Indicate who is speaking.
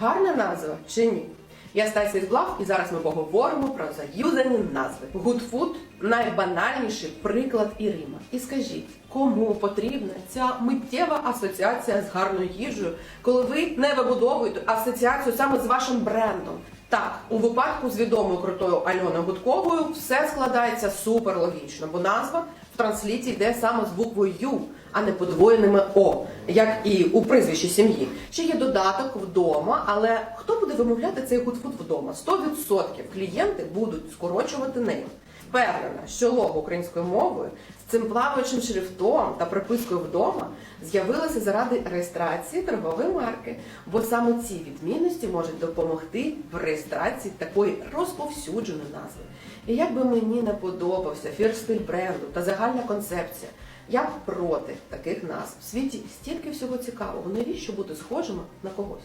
Speaker 1: Гарна назва чи ні? Я Стася Ізглав, і зараз ми поговоримо про заюзані назви. Food – найбанальніший приклад і Рима. І скажіть, кому потрібна ця миттєва асоціація з гарною їжею, коли ви не вибудовуєте асоціацію саме з вашим брендом? Так, у випадку з відомою крутою Альоною Гудковою все складається супер логічно, бо назва в трансліті йде саме з буквою Ю, а не подвоєними О, як і у прізвищі сім'ї. Ще є додаток вдома, але хто буде вимовляти цей гудфуд вдома? 100% клієнти будуть скорочувати нею. Впевнена, що лого українською мовою з цим плаваючим шрифтом та припискою вдома з'явилося заради реєстрації торгової марки, бо саме ці відмінності можуть допомогти в реєстрації такої розповсюдженої назви. І як би мені не подобався фірстиль бренду та загальна концепція, я проти таких назв. В світі стільки всього цікавого. Навіщо бути схожими на когось?